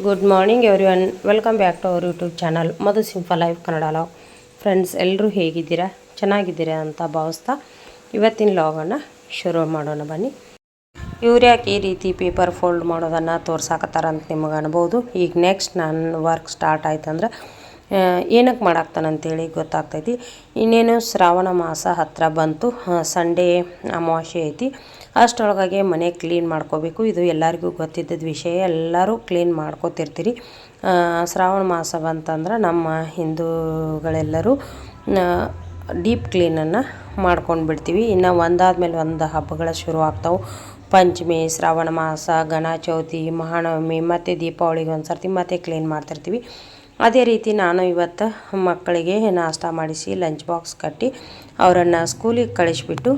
Good morning everyone welcome back to our YouTube channel Madhu simple life Kannada vlog friends ಎಲ್ಲರೂ ಹೇಗಿದ್ದೀರಾ ಚೆನ್ನಾಗಿದ್ದೀರಾ ಅಂತ ಭಾವಿಸ್ತಾ ಇವತ್ತಿನ ಲಾಗನ್ನು ಶುರು ಮಾಡೋಣ ಬನ್ನಿ ಇವ್ರು ಯಾಕೆ ಈ ರೀತಿ ಪೇಪರ್ ಫೋಲ್ಡ್ ಮಾಡೋದನ್ನು ತೋರ್ಸಾಕತ್ತಾರ ಅಂತ ನಿಮಗೆ ಅನ್ಬೋದು ಈಗ ನೆಕ್ಸ್ಟ್ ನನ್ನ ವರ್ಕ್ ಸ್ಟಾರ್ಟ್ ಆಯ್ತಂದ್ರೆ ಏನಕ್ಕೆ ಮಾಡಾಕ್ತಾನಂತೇಳಿ ಗೊತ್ತಾಗ್ತೈತಿ ಇನ್ನೇನು ಶ್ರಾವಣ ಮಾಸ ಹತ್ತಿರ ಬಂತು ಸಂಡೇ ಅಮಾವಾಸ್ಯೆ ಐತಿ ಅಷ್ಟರೊಳಗಾಗಿ ಮನೆ ಕ್ಲೀನ್ ಮಾಡ್ಕೋಬೇಕು. ಇದು ಎಲ್ಲರಿಗೂ ಗೊತ್ತಿದ್ದದ ವಿಷಯ. ಎಲ್ಲರೂ ಕ್ಲೀನ್ ಮಾಡ್ಕೋತಿರ್ತೀರಿ. ಶ್ರಾವಣ ಮಾಸ ಬಂತಂದ್ರೆ ನಮ್ಮ ಹಿಂದೂಗಳೆಲ್ಲರೂ ಡೀಪ್ ಕ್ಲೀನನ್ನು ಮಾಡ್ಕೊಂಡು ಬಿಡ್ತೀವಿ. ಇನ್ನು ಒಂದಾದ್ಮೇಲೆ ಒಂದು ಹಬ್ಬಗಳು ಶುರು ಆಗ್ತಾವೆ. ಪಂಚಮಿ, ಶ್ರಾವಣ ಮಾಸ ಗಣ ಚೌತಿ, ಮಹಾನವಮಿ, ಮತ್ತು ದೀಪಾವಳಿಗೆ ಒಂದು ಸರ್ತಿ ಮತ್ತೆ ಕ್ಲೀನ್ ಮಾಡ್ತಿರ್ತೀವಿ. ಅದೇ ರೀತಿ ನಾನು ಇವತ್ತು ಮಕ್ಕಳಿಗೆ ನಾಷ್ಟ ಮಾಡಿಸಿ ಲಂಚ್ ಬಾಕ್ಸ್ ಕಟ್ಟಿ ಅವರನ್ನು ಸ್ಕೂಲಿಗೆ ಕಳಿಸ್ಬಿಟ್ಟು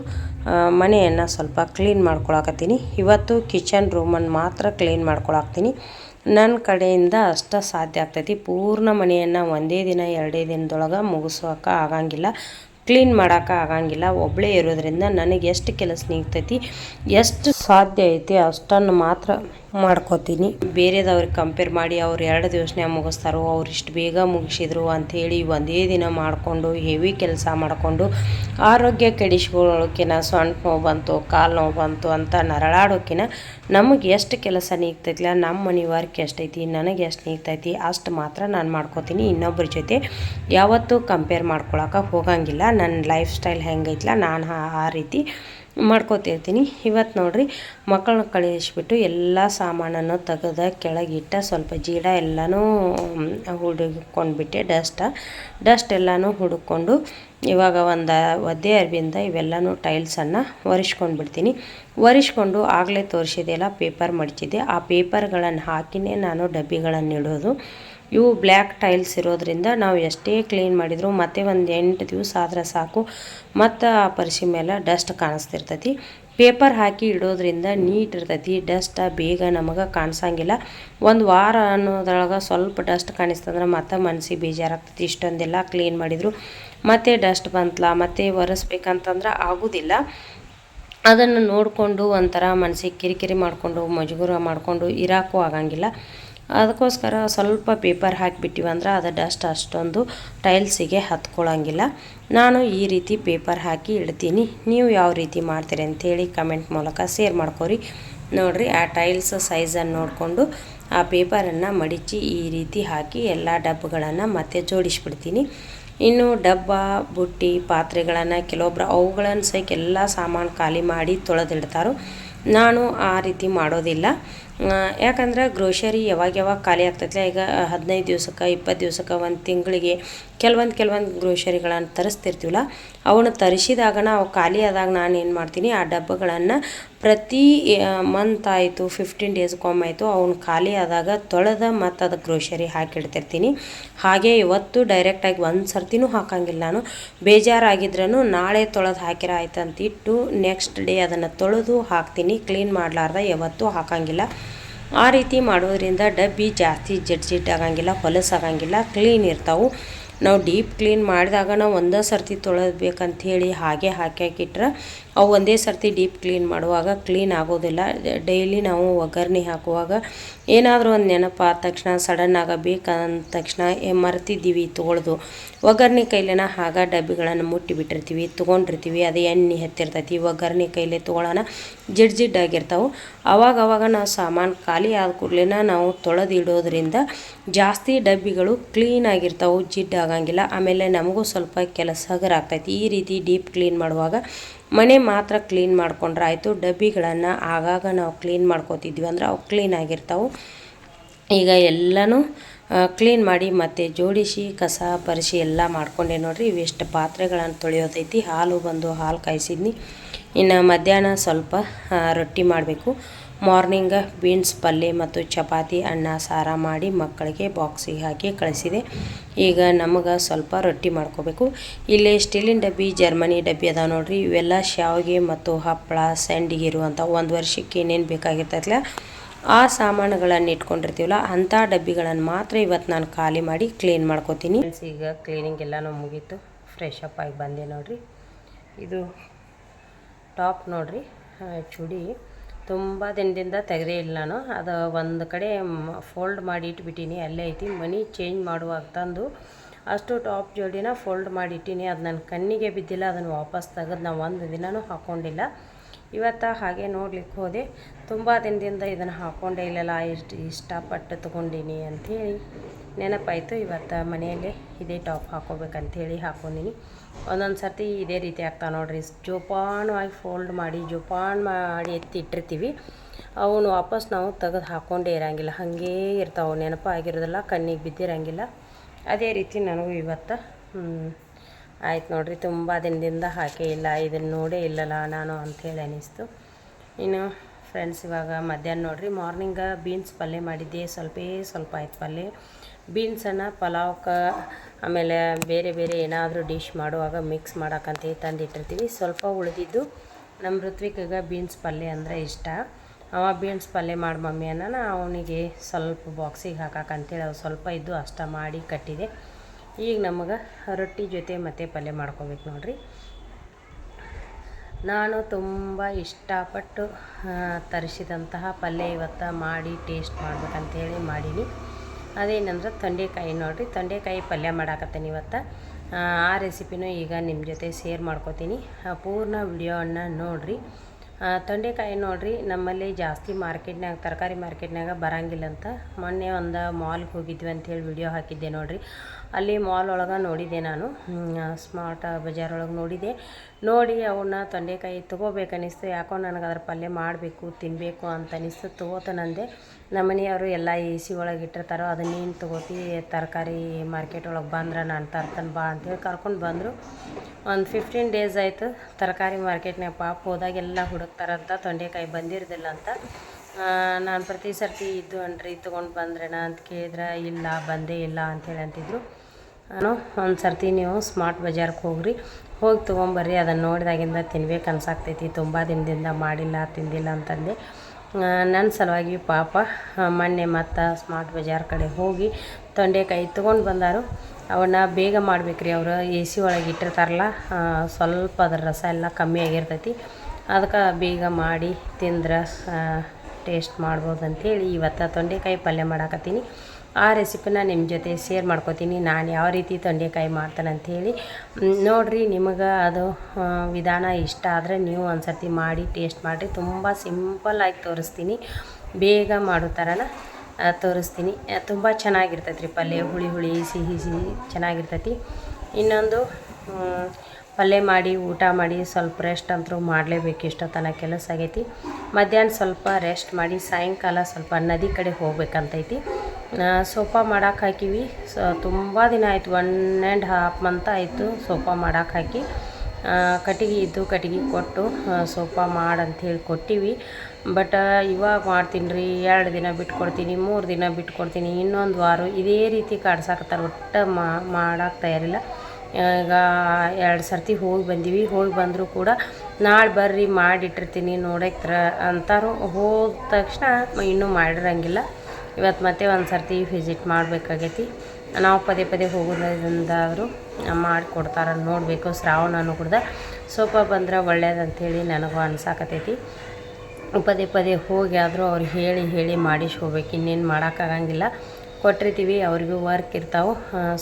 ಮನೆಯನ್ನು ಸ್ವಲ್ಪ ಕ್ಲೀನ್ ಮಾಡ್ಕೊಳಕತ್ತೀನಿ. ಇವತ್ತು ಕಿಚನ್ ರೂಮನ್ನು ಮಾತ್ರ ಕ್ಲೀನ್ ಮಾಡ್ಕೊಳಕ್ತೀನಿ. ನನ್ನ ಕಡೆಯಿಂದ ಅಷ್ಟ ಸಾಧ್ಯ ಆಗ್ತೈತಿ. ಪೂರ್ಣ ಮನೆಯನ್ನು ಒಂದೇ ದಿನ, ಎರಡೇ ದಿನದೊಳಗೆ ಮುಗಿಸೋಕೆ ಆಗಂಗಿಲ್ಲ. ಕ್ಲೀನ್ ಮಾಡೋಕೆ ಆಗಂಗಿಲ್ಲ. ಒಬ್ಬಳೇ ಇರೋದ್ರಿಂದ ನನಗೆ ಎಷ್ಟು ಕೆಲಸ ನೀಗ್ತೈತಿ, ಎಷ್ಟು ಸಾಧ್ಯ ಐತಿ ಅಷ್ಟನ್ನು ಮಾತ್ರ ಮಾಡ್ಕೋತೀನಿ. ಬೇರೆದವ್ರಿಗೆ ಕಂಪೇರ್ ಮಾಡಿ ಅವ್ರು ಎರಡು ದಿವಸನೇ ಮುಗಿಸ್ತಾರೋ, ಅವ್ರು ಇಷ್ಟು ಬೇಗ ಮುಗಿಸಿದ್ರು ಅಂಥೇಳಿ ಒಂದೇ ದಿನ ಮಾಡಿಕೊಂಡು ಹೆವಿ ಕೆಲಸ ಮಾಡಿಕೊಂಡು, ಆರೋಗ್ಯ ಕೆಡಿಸ್ಕೊಳ್ಳೋಕಿನ ಸೊಂಟ ನೋವು ಬಂತು, ಕಾಲು ನೋವು ಬಂತು ಅಂತ ನರಳಾಡೋಕಿನ ನಮಗೆ ಎಷ್ಟು ಕೆಲಸ ನೀಗ್ತೈತಿಲ್ಲ ನಮ್ಮ ಮನೆ ವರ್ಕ್ ಎಷ್ಟೈತಿ, ನನಗೆ ಎಷ್ಟು ನೀಗ್ತೈತಿ, ಅಷ್ಟು ಮಾತ್ರ ನಾನು ಮಾಡ್ಕೋತೀನಿ. ಇನ್ನೊಬ್ಬರ ಜೊತೆ ಯಾವತ್ತೂ ಕಂಪೇರ್ ಮಾಡ್ಕೊಳಕ್ಕೆ ಹೋಗಂಗಿಲ್ಲ. ನನ್ನ ಲೈಫ್ ಸ್ಟೈಲ್ ಹೆಂಗೈತಿಲ್ಲ ನಾನು ಆ- ಆ ರೀತಿ ಮಾಡ್ಕೋತಿರ್ತೀನಿ ಇವತ್ತು ನೋಡಿರಿ ಮಕ್ಕಳನ್ನ ಕಳಿಸ್ಬಿಟ್ಟು ಎಲ್ಲ ಸಾಮಾನನ್ನು ತೆಗೆದ ಕೆಳಗಿಟ್ಟ ಸ್ವಲ್ಪ ಜೀಡ ಎಲ್ಲನೂ ಹುಡುಕೊಂಡ್ಬಿಟ್ಟೆ, ಡಸ್ಟ. ಡಸ್ಟ್ ಎಲ್ಲನೂ ಹುಡುಕೊಂಡು ಇವಾಗ ಒಂದು ಒದ್ದೆ ಅರ್ಬಿಯಿಂದ ಇವೆಲ್ಲನೂ ಟೈಲ್ಸನ್ನು ಒರೆಸ್ಕೊಂಡು ಬಿಡ್ತೀನಿ ಒರೆಸ್ಕೊಂಡು ಆಗಲೇ ತೋರಿಸಿದೆಲ್ಲ ಪೇಪರ್ ಮಡಚಿದೆ ಆ ಪೇಪರ್ಗಳನ್ನು ಹಾಕಿನೇ ನಾನು ಡಬ್ಬಿಗಳನ್ನು ಇಡೋದು. ಇವು ಬ್ಲ್ಯಾಕ್ ಟೈಲ್ಸ್ ಇರೋದ್ರಿಂದ ನಾವು ಎಷ್ಟೇ ಕ್ಲೀನ್ ಮಾಡಿದರೂ ಮತ್ತೆ ಒಂದು ಎಂಟು ದಿವಸ ಆದ್ರೆ ಸಾಕು. ಮತ್ತು ಆ ಪರಿಶಿ ಮೇಲೆ ಡಸ್ಟ್ ಕಾಣಿಸ್ತಿರ್ತೈತಿ. ಪೇಪರ್ ಹಾಕಿ ಇಡೋದ್ರಿಂದ ನೀಟ್ ಇರ್ತೈತಿ. ಡಸ್ಟ್ ಬೇಗ ನಮಗೆ ಕಾಣಿಸಂಗಿಲ್ಲ. ಒಂದು ವಾರ ಅನ್ನೋದ್ರೊಳಗೆ ಸ್ವಲ್ಪ ಡಸ್ಟ್ ಕಾಣಿಸ್ತಂದ್ರೆ ಮತ್ತೆ ಮನಸ್ಸಿಗೆ ಬೇಜಾರಾಗ್ತೈತಿ. ಇಷ್ಟೊಂದೆಲ್ಲ ಕ್ಲೀನ್ ಮಾಡಿದರು ಮತ್ತೆ ಡಸ್ಟ್ ಬಂತಲ್ಲ ಮತ್ತೆ ಒರೆಸ್ಬೇಕಂತಂದ್ರೆ ಆಗೋದಿಲ್ಲ. ಅದನ್ನು ನೋಡಿಕೊಂಡು ಒಂಥರ ಮನಸ್ಸಿಗೆ ಕಿರಿಕಿರಿ ಮಾಡಿಕೊಂಡು, ಮಜಗುರ ಮಾಡಿಕೊಂಡು ಇರೋಕ್ಕೂ ಆಗಂಗಿಲ್ಲ. ಅದಕ್ಕೋಸ್ಕರ ಸ್ವಲ್ಪ ಪೇಪರ್ ಹಾಕಿಬಿಟ್ಟಿವಂದ್ರೆ ಅದು ಡಸ್ಟ್ ಅಷ್ಟೊಂದು ಟೈಲ್ಸಿಗೆ ಹತ್ಕೊಳ್ಳೋಂಗಿಲ್ಲ ನಾನು ಈ ರೀತಿ ಪೇಪರ್ ಹಾಕಿ ಇಡ್ತೀನಿ. ನೀವು ಯಾವ ರೀತಿ ಮಾಡ್ತೀರಿ ಅಂಥೇಳಿ ಕಮೆಂಟ್ ಮೂಲಕ ಶೇರ್ ಮಾಡ್ಕೊರಿ. ನೋಡಿರಿ, ಆ ಟೈಲ್ಸ್ ಸೈಜನ್ನು ನೋಡಿಕೊಂಡು ಆ ಪೇಪರನ್ನು ಮಡಿಚಿ ಈ ರೀತಿ ಹಾಕಿ ಎಲ್ಲ ಡಬ್ಬಗಳನ್ನು ಮತ್ತೆ ಜೋಡಿಸ್ಬಿಡ್ತೀನಿ. ಇನ್ನು ಡಬ್ಬ, ಬುಟ್ಟಿ, ಪಾತ್ರೆಗಳನ್ನು ಕೆಲವೊಬ್ಬರು ಅವುಗಳನ್ನು ಸಹ ಎಲ್ಲ ಸಾಮಾನು ಖಾಲಿ ಮಾಡಿ ತೊಳೆದಿಡ್ತಾರೋ. ನಾನು ಆ ರೀತಿ ಮಾಡೋದಿಲ್ಲ. ಯಾಕಂದ್ರೆ ಗ್ರೋಷರಿ ಯಾವಾಗ ಯಾವಾಗ ಖಾಲಿ ಆಗ್ತೈತಿಲ್ಲ ಈಗ ಹದಿನೈದು ದಿವಸಕ್ಕೆ, ಇಪ್ಪತ್ತು ದಿವಸಕ್ಕೆ ಒಂದು ತಿಂಗಳಿಗೆ ಕೆಲವೊಂದು ಕೆಲವೊಂದು ಗ್ರೋಷರಿಗಳನ್ನು ತರಿಸ್ತಿರ್ತೀವಲ್ಲ ಅವನ್ನ ತರಿಸಿದಾಗ ಅವು ಖಾಲಿ ಆದಾಗ ನಾನು ಏನು ಮಾಡ್ತೀನಿ, ಆ ಡಬ್ಬಗಳನ್ನು ಪ್ರತಿ ಮಂತ್ ಆಯಿತು ಫಿಫ್ಟೀನ್ ಡೇಸ್ಗೊಮ್ಮೆ ಆಯಿತು, ಅವ್ನು ಖಾಲಿ ಆದಾಗ ತೊಳೆದ ಮತ್ತು ಅದಕ್ಕೆ ಗ್ರೋಷರಿ ಹಾಕಿಡ್ತಿರ್ತೀನಿ. ಹಾಗೆ ಇವತ್ತು ಡೈರೆಕ್ಟಾಗಿ ಒಂದು ಸರ್ತಿನೂ ಹಾಕಂಗಿಲ್ಲ ನಾನು. ಬೇಜಾರಾಗಿದ್ರೂ ನಾಳೆ ತೊಳೆದು ಹಾಕಿರ ಆಯ್ತು ಅಂತ ಇಟ್ಟು ನೆಕ್ಸ್ಟ್ ಡೇ ಅದನ್ನು ತೊಳೆದು ಹಾಕ್ತೀನಿ. ಕ್ಲೀನ್ ಮಾಡಲಾರ್ದ ಯಾವತ್ತೂ ಹಾಕಂಗಿಲ್ಲ. ಆ ರೀತಿ ಮಾಡೋದ್ರಿಂದ ಡಬ್ಬಿ ಜಾಸ್ತಿ ಜಡ್ ಜಿಡ್ ಆಗಂಗಿಲ್ಲ ಹೊಲಸಾಗಂಗಿಲ್ಲ ಕ್ಲೀನ್ ಇರ್ತಾವೆ. ನಾವು ಡೀಪ್ ಕ್ಲೀನ್ ಮಾಡಿದಾಗ ನಾವು ಒಂದೇ ಸರ್ತಿ ತೊಳೆದ್ಬೇಕಂಥೇಳಿ ಹಾಗೆ ಹಾಕ್ಯಾಕಿಟ್ರೆ ಅವು ಒಂದೇ ಸರ್ತಿ ಡೀಪ್ ಕ್ಲೀನ್ ಮಾಡುವಾಗ ಕ್ಲೀನ್ ಆಗೋದಿಲ್ಲ. ಡೈಲಿ ನಾವು ಒಗ್ಗರಣೆ ಹಾಕುವಾಗ ಏನಾದರೂ ಒಂದು ನೆನಪಾದ ತಕ್ಷಣ, ಸಡನ್ ಆಗಬೇಕಂದ ತಕ್ಷಣ ಮರ್ತಿದ್ದೀವಿ ತೊಗೊಳ್ದು. ಒಗ್ಗರಣೆ ಕೈಲೇನ ಆಗ ಡಬ್ಬಿಗಳನ್ನು ಮುಟ್ಟಿ ಬಿಟ್ಟಿರ್ತೀವಿ, ತೊಗೊಂಡಿರ್ತೀವಿ. ಅದು ಎಣ್ಣೆ ಹತ್ತಿರ್ತೈತಿ ಒಗ್ಗರಣೆ ಕೈಲೇ ತೊಗೊಳೋಣ. ಜಿಡ್ ಜಿಡ್ ಆಗಿರ್ತಾವೆ. ಅವಾಗ ಅವಾಗ ನಾವು ಸಾಮಾನು ಖಾಲಿ ಆದ ಕೂಡಲೇ ನಾವು ತೊಳೆದಿಡೋದ್ರಿಂದ ಜಾಸ್ತಿ ಡಬ್ಬಿಗಳು ಕ್ಲೀನ್ ಆಗಿರ್ತಾವೆ, ಜಿಡ್ ಆಗಂಗಿಲ್ಲ. ಆಮೇಲೆ ನಮಗೂ ಸ್ವಲ್ಪ ಕೆಲಸ ಆಗ್ತೈತಿ. ಈ ರೀತಿ ಡೀಪ್ ಕ್ಲೀನ್ ಮಾಡುವಾಗ ಮನೆ ಮಾತ್ರ ಕ್ಲೀನ್ ಮಾಡ್ಕೊಂಡ್ರೆ ಆಯಿತು. ಡಬ್ಬಿಗಳನ್ನು ಆಗಾಗ ನಾವು ಕ್ಲೀನ್ ಮಾಡ್ಕೋತಿದ್ವಿ ಅಂದ್ರೆ ಅವು ಕ್ಲೀನ್ ಆಗಿರ್ತಾವೆ. ಈಗ ಎಲ್ಲನೂ ಕ್ಲೀನ್ ಮಾಡಿ ಮತ್ತೆ ಜೋಡಿಸಿ, ಕಸ ಪರಿಸಿ ಎಲ್ಲ ಮಾಡ್ಕೊಂಡೆ ನೋಡಿರಿ. ಇವೆಷ್ಟು ಪಾತ್ರೆಗಳನ್ನು ತೊಳೆಯೋದೈತಿ. ಹಾಲು ಬಂದು ಹಾಲು ಕಾಯಿಸಿದ್ನಿ. ಇನ್ನು ಮಧ್ಯಾಹ್ನ ಸ್ವಲ್ಪ ರೊಟ್ಟಿ ಮಾಡಬೇಕು. ಮಾರ್ನಿಂಗ ಬೀನ್ಸ್ ಪಲ್ಯ ಮತ್ತು ಚಪಾತಿ, ಅನ್ನ, ಸಾರ ಮಾಡಿ ಮಕ್ಕಳಿಗೆ ಬಾಕ್ಸಿಗೆ ಹಾಕಿ ಕಳಿಸಿದೆ. ಈಗ ನಮಗೆ ಸ್ವಲ್ಪ ರೊಟ್ಟಿ ಮಾಡ್ಕೋಬೇಕು. ಇಲ್ಲಿ ಸ್ಟೀಲಿನ ಡಬ್ಬಿ, ಜರ್ಮನಿ ಡಬ್ಬಿ ಅದಾವೆ ನೋಡ್ರಿ. ಇವೆಲ್ಲ ಶಾವಿಗೆ ಮತ್ತು ಹಪ್ಪಳ, ಸಂಡಿಗೆ ಇರುವಂಥ ಒಂದು ವರ್ಷಕ್ಕೆ ಏನೇನು ಬೇಕಾಗಿರ್ತೈತಲ್ಲ ಆ ಸಾಮಾನುಗಳನ್ನು ಇಟ್ಕೊಂಡಿರ್ತೀವಲ್ಲ, ಅಂಥ ಡಬ್ಬಿಗಳನ್ನು ಮಾತ್ರ ಇವತ್ತು ನಾನು ಖಾಲಿ ಮಾಡಿ ಕ್ಲೀನ್ ಮಾಡ್ಕೋತೀನಿ. ಈಗ ಕ್ಲೀನಿಂಗ್ ಎಲ್ಲನೂ ಮುಗೀತು. ಫ್ರೆಶ್ ಅಪ್ ಆಗಿ ಬಂದೆ ನೋಡ್ರಿ. ಇದು ಟಾಪ್ ನೋಡ್ರಿ ಚೂಡಿ. ತುಂಬ ದಿನದಿಂದ ತೆಗೆದೇ ಇಲ್ಲ ನಾನು. ಅದು ಒಂದು ಕಡೆ ಫೋಲ್ಡ್ ಮಾಡಿ ಇಟ್ಬಿಟ್ಟೀನಿ, ಅಲ್ಲೇ ಐತಿ. ಮನಿ ಚೇಂಜ್ ಮಾಡುವಾಗ ತಂದು ಅಷ್ಟು ಟಾಪ್ ಜೋಡಿನ ಫೋಲ್ಡ್ ಮಾಡಿ ಇಟ್ಟೀನಿ. ಅದು ನನ್ನ ಕಣ್ಣಿಗೆ ಬಿದ್ದಿಲ್ಲ, ಅದನ್ನು ವಾಪಸ್ ತೆಗೆದು ನಾವು ಒಂದು ದಿನವೂ ಹಾಕ್ಕೊಂಡಿಲ್ಲ ಇವತ್ತು ಹಾಗೆ ನೋಡ್ಲಿಕ್ಕೆ ಹೋದೆ. ತುಂಬ ದಿನದಿಂದ ಇದನ್ನು ಹಾಕ್ಕೊಂಡೇ ಇಲ್ಲಲ್ಲ, ಇಷ್ಟು ಇಷ್ಟಪಟ್ಟು ತೊಗೊಂಡೀನಿ ಅಂಥೇಳಿ. ನೆನಪಾಯಿತು, ಇವತ್ತು ಮನೆಯಲ್ಲೇ ಇದೇ ಟಾಪ್ ಹಾಕೋಬೇಕಂಥೇಳಿ ಹಾಕೊಂಡಿನಿ. ಒಂದೊಂದು ಸರ್ತಿ ಇದೇ ರೀತಿ ಆಗ್ತಾವೆ ನೋಡ್ರಿ, ಜೋಪಾನವಾಗಿ ಫೋಲ್ಡ್ ಮಾಡಿ, ಜೋಪಾನ ಮಾಡಿ ಎತ್ತಿ ಇಟ್ಟಿರ್ತೀವಿ ಅವನು ವಾಪಸ್ ನಾವು ತೆಗೆದು ಹಾಕ್ಕೊಂಡೇ ಇರೋಂಗಿಲ್ಲ, ಹಾಗೇ ಇರ್ತಾವೆ, ನೆನಪಾಗಿರೋದಿಲ್ಲ ಕಣ್ಣಿಗೆ ಬಿದ್ದಿರೋಂಗಿಲ್ಲ. ಅದೇ ರೀತಿ ನನಗೂ ಇವತ್ತು ಆಯ್ತು ನೋಡ್ರಿ, ತುಂಬ ದಿನದಿಂದ ಹಾಕೇ ಇಲ್ಲ ಇದನ್ನು ನೋಡೇ ಇಲ್ಲಲ್ಲ ನಾನು ಅಂಥೇಳಿ ಅನ್ನಿಸ್ತು ಇನ್ನು ಫ್ರೆಂಡ್ಸ್ ಇವಾಗ ಮಧ್ಯಾಹ್ನ ನೋಡ್ರಿ ಮಾರ್ನಿಂಗ ಬೀನ್ಸ್ ಪಲ್ಯ ಮಾಡಿದ್ದೆ, ಸ್ವಲ್ಪೇ ಸ್ವಲ್ಪ ಆಯ್ತು ಪಲ್ಯ. ಬೀನ್ಸನ್ನು ಪಲಾವ್ಗೆ ಆಮೇಲೆ ಬೇರೆ ಬೇರೆ ಏನಾದರೂ ಡಿಶ್ ಮಾಡುವಾಗ ಮಿಕ್ಸ್ ಮಾಡೋಕ್ಕಂತ ತಂದಿಟ್ಟಿರ್ತೀವಿ. ಸ್ವಲ್ಪ ಉಳಿದಿದ್ದು ನಮ್ಮ ಋತ್ವಿಕಾಗ ಬೀನ್ಸ್ ಪಲ್ಯ ಅಂದರೆ ಇಷ್ಟ. ಅವ ಬೀನ್ಸ್ ಪಲ್ಯ ಮಾಡಿ ಮಮ್ಮಿ ಅನ್ನೋಣ ಅವನಿಗೆ ಸ್ವಲ್ಪ ಬಾಕ್ಸಿಗೆ ಹಾಕಕ್ಕಂತೇಳಿ ಅವು ಸ್ವಲ್ಪ ಇದ್ದು ಅಷ್ಟ ಮಾಡಿ ಕಟ್ಟಿದೆ. ಈಗ ನಮಗೆ ರೊಟ್ಟಿ ಜೊತೆ ಮತ್ತೆ ಪಲ್ಯ ಮಾಡ್ಕೋಬೇಕು ನೋಡ್ರಿ. ನಾನು ತುಂಬ ಇಷ್ಟಪಟ್ಟು ತರಿಸಿದಂತಹ ಪಲ್ಯ ಇವತ್ತು ಮಾಡಿ ಟೇಸ್ಟ್ ಮಾಡ್ಬೇಕಂತೇಳಿ ಮಾಡೀನಿ. ಅದೇನಂದ್ರೆ ತೊಂಡೆಕಾಯಿ ನೋಡಿರಿ, ತೊಂಡೆಕಾಯಿ ಪಲ್ಯ ಮಾಡಾಕತ್ತೇನೆ ಇವತ್ತು. ಆ ರೆಸಿಪಿನೂ ಈಗ ನಿಮ್ಮ ಜೊತೆ ಶೇರ್ ಮಾಡ್ಕೋತೀನಿ. ಪೂರ್ಣ ವಿಡಿಯೋವನ್ನು ನೋಡಿರಿ. ತೊಂಡೆಕಾಯಿ ನೋಡಿರಿ, ನಮ್ಮಲ್ಲಿ ಜಾಸ್ತಿ ಮಾರ್ಕೆಟ್ನಾಗ ತರಕಾರಿ ಮಾರ್ಕೆಟ್ನಾಗ ಬರಂಗಿಲ್ಲ ಅಂತ ಮೊನ್ನೆ ಒಂದು ಮಾಲ್ಗೆ ಹೋಗಿದ್ವಿ ಅಂಥೇಳಿ ವಿಡಿಯೋ ಹಾಕಿದ್ದೆ ನೋಡಿರಿ. ಅಲ್ಲಿ ಮಾಲ್ ಒಳಗೆ ನೋಡಿದೆ ನಾನು. ಸ್ಮಾರ್ಟ್ ಬಜಾರ್ ಒಳಗೆ ನೋಡಿದೆ. ನೋಡಿ ಅವನ್ನ ತೊಂಡೆಕಾಯಿ ತೊಗೋಬೇಕನ್ನಿಸ್ತು. ಯಾಕೋ ನನಗೆ ಅದ್ರ ಪಲ್ಯ ಮಾಡಬೇಕು ತಿನ್ನಬೇಕು ಅಂತ ಅನಿಸ್ತು. ತೊಗೋತಾನಂದೆ ನಮ್ಮ ಮನೆಯವರು ಎಲ್ಲ ಎ ಸಿ ಒಳಗೆ ಇಟ್ಟಿರ್ತಾರೋ ಅದನ್ನೇನು ತೊಗೋತಿ, ತರಕಾರಿ ಮಾರ್ಕೆಟ್ ಒಳಗೆ ಬಂದ್ರೆ ನಾನು ತರ್ತಾನೆ ಬಾ ಅಂತೇಳಿ ಕರ್ಕೊಂಡು ಬಂದರು. ಒಂದು ಫಿಫ್ಟೀನ್ ಡೇಸ್ ಆಯಿತು. ತರಕಾರಿ ಮಾರ್ಕೆಟ್ನಾಗ ಪಾಪ ಹೋದಾಗೆಲ್ಲ ಹುಡುಕ್ತಾರಂತ ತೊಂಡೆಕಾಯಿ ಬಂದಿರೋದಿಲ್ಲ ಅಂತ. ನಾನು ಪ್ರತಿ ಸರ್ತಿ ಇದ್ದು ಅನ್ರಿ ತೊಗೊಂಡು ನಾ ಅಂತ ಕೇಳಿದ್ರೆ, ಇಲ್ಲ, ಬಂದೇ ಇಲ್ಲ ಅಂತೇಳಿ ಅಂತಿದ್ರು. ಒಂದು ಸರ್ತಿ ನೀವು ಸ್ಮಾರ್ಟ್ ಬಜಾರ್ಗೆ ಹೋಗ್ರಿ. ಹೋಗಿ ತೊಗೊಂಬರ್ರಿ ಅದನ್ನು ನೋಡಿದಾಗಿಂದ ತಿನ್ಬೇಕು ಅನ್ಸಾಕ್ತೈತಿ ತುಂಬ ದಿನದಿಂದ ಮಾಡಿಲ್ಲ, ತಿಂದಿಲ್ಲ ಅಂತಂದೆ. ನನ್ನ ಸಲುವಾಗಿ ಪಾಪ ಮೊನ್ನೆ ಮತ್ತು ಸ್ಮಾರ್ಟ್ ಬಜಾರ್ ಕಡೆ ಹೋಗಿ ತೊಂಡೆಕಾಯಿ ತೊಗೊಂಡು ಬಂದಾರು. ಅವನ್ನ ಬೇಗ ಮಾಡ್ಬೇಕ್ರಿ ಅವರು. ಎ ಸಿ ಒಳಗೆ ಇಟ್ಟಿರ್ತಾರಲ್ಲ ಸ್ವಲ್ಪ ಅದರ ರಸ ಎಲ್ಲ ಕಮ್ಮಿ ಆಗಿರ್ತೈತಿ. ಅದಕ್ಕೆ ಬೇಗ ಮಾಡಿ ತಿಂದ್ರೆ ಟೇಸ್ಟ್ ಮಾಡ್ಬೋದು ಅಂಥೇಳಿ ಇವತ್ತು ತೊಂಡೆಕಾಯಿ ಪಲ್ಯ ಮಾಡಾಕತ್ತೀನಿ. ಆ ರೆಸಿಪಿನ ನಿಮ್ಮ ಜೊತೆ ಶೇರ್ ಮಾಡ್ಕೋತೀನಿ. ನಾನು ಯಾವ ರೀತಿ ತೊಂಡೆಕಾಯಿ ಮಾಡ್ತಾನೆ ಅಂಥೇಳಿ ನೋಡಿರಿ ನಿಮಗೆ ಅದು ವಿಧಾನ ಇಷ್ಟ ಆದರೆ ನೀವು ಒಂದು ಸರ್ತಿ ಮಾಡಿ ಟೇಸ್ಟ್ ಮಾಡಿರಿ. ತುಂಬ ಸಿಂಪಲ್ಲಾಗಿ ತೋರಿಸ್ತೀನಿ. ಬೇಗ ಮಾಡೋ ಥರನ ತೋರಿಸ್ತೀನಿ. ತುಂಬ ಚೆನ್ನಾಗಿರ್ತೈತೆ ರೀ ಪಲ್ಯ ಹುಳಿ ಹುಳಿ, ಸಿಹಿ ಸಿಹಿ ಚೆನ್ನಾಗಿರ್ತೈತಿ. ಇನ್ನೊಂದು ಪಲ್ಯ ಮಾಡಿ, ಊಟ ಮಾಡಿ, ಸ್ವಲ್ಪ ರೆಸ್ಟ್ ಅಂತೂ ಮಾಡಲೇಬೇಕು. ಇಷ್ಟೋ ತನಕ ಕೆಲಸ ಆಗೈತಿ. ಮಧ್ಯಾಹ್ನ ಸ್ವಲ್ಪ ರೆಸ್ಟ್ ಮಾಡಿ, ಸಾಯಂಕಾಲ ಸ್ವಲ್ಪ ನದಿ ಕಡೆ ಹೋಗ್ಬೇಕಂತೈತಿ. ಸೋಫಾ ಮಾಡಕ್ಕೆ ಹಾಕಿವಿ. ಸೊ, ತುಂಬ ದಿನ ಆಯಿತು ಒನ್ ಆ್ಯಂಡ್ ಹಾಫ್ ಮಂತ್ ಆಯಿತು ಸೋಫಾ ಮಾಡಕ್ಕೆ ಹಾಕಿ. ಕಟ್ಟಿಗೆ ಇದ್ದು ಕಟ್ಟಿಗೆ ಕೊಟ್ಟು ಸೋಫಾ ಮಾಡಂಥೇಳಿ ಕೊಟ್ಟಿವಿ. ಬಟ್, ಇವಾಗ ಮಾಡ್ತೀನಿ ರೀ ಎರಡು ದಿನ ಬಿಟ್ಟು ಕೊಡ್ತೀನಿ ಮೂರು ದಿನ ಬಿಟ್ಟು ಕೊಡ್ತೀನಿ ಇನ್ನೊಂದು ವಾರ ಇದೇ ರೀತಿ ಕಾಡ್ಸಾಕತ್ತಾರೆ, ಒಟ್ಟು ಮಾಡಕ್ಕೆ ತಯಾರಿಲ್ಲ. ಈಗ ಎರಡು ಸರ್ತಿ ಹೋಗಿ ಬಂದೀವಿ. ಹೋಗಿ ಬಂದರೂ ಕೂಡ ನಾಳೆ ಬರ್ರಿ, ಮಾಡಿಟ್ಟಿರ್ತೀನಿ, ನೋಡಕ್ತರ ಅಂತಾರು ಹೋದ ತಕ್ಷಣ ಇನ್ನೂ ಮಾಡಿರಂಗಿಲ್ಲ. ಇವತ್ತು ಮತ್ತೆ ಒಂದು ಸರ್ತಿ ವಿಸಿಟ್ ಮಾಡಬೇಕಾಗೈತಿ. ನಾವು ಪದೇ ಪದೇ ಹೋಗೋದ್ರಿಂದಾದರೂ ಮಾಡಿಕೊಡ್ತಾರೆ, ನೋಡಬೇಕು ಶ್ರಾವಣನೂ ಕೂಡ ಸೋಪ ಬಂದ್ರೆ ಒಳ್ಳೇದಂಥೇಳಿ ನನಗೂ ಅನ್ಸಾಕತೈತಿ. ಪದೇ ಪದೇ ಹೋಗಿ ಆದರೂ ಅವ್ರು ಹೇಳಿ ಹೇಳಿ ಮಾಡಿಸಿ ಹೋಗ್ಬೇಕು, ಇನ್ನೇನು ಮಾಡೋಕ್ಕಾಗಂಗಿಲ್ಲ ಕೊಟ್ಟಿರ್ತೀವಿ, ಅವ್ರಿಗೂ ವರ್ಕ್ ಇರ್ತಾವೆ.